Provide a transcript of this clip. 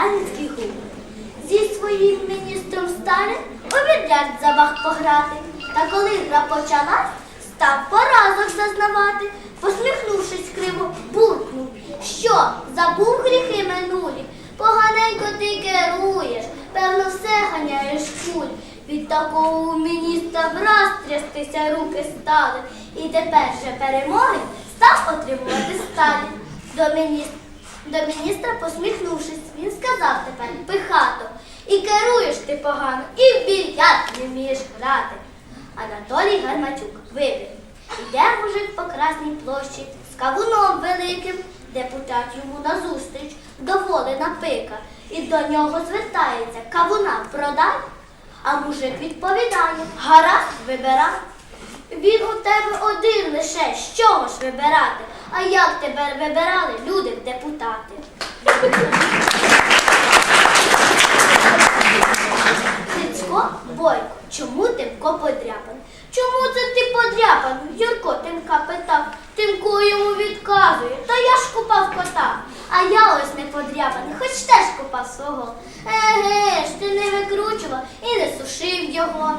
Галицький губ. Зі своїм міністром Сталін у більярд забаг пограти. Та коли гра почалась, став поразок зазнавати. Посміхнувшись криво, буркнув, що забув гріхи минулі. Поганенько ти керуєш, певно, все ганяєш куль. Від такого міністра враз трястися руки стали. І тепер же перемоги став отримувати Сталін. До міністра, до міністра посміхнувшись, він сказав тепер пихато. І керуєш ти погано, і в більярд не вмієш грати. Анатолій Гарматюк вибір. Іде мужик по красній площі з кавуном великим, депутат йому назустріч, доволена пика, і до нього звертається кавуна продай. А мужик відповідає, гаразд вибирай. Він у тебе один лише, з чого ж вибирати? А як тебе вибирали люди в депутати? Грицько, Бойко, чому Тимко подряпаний? Чому це ти подряпаний? Юрко Тимка питав. Тимко йому відказує. Та я ж купав кота. А я ось не подряпаний, хоч теж купав свого. Еге ж, ти не викручував і не сушив його.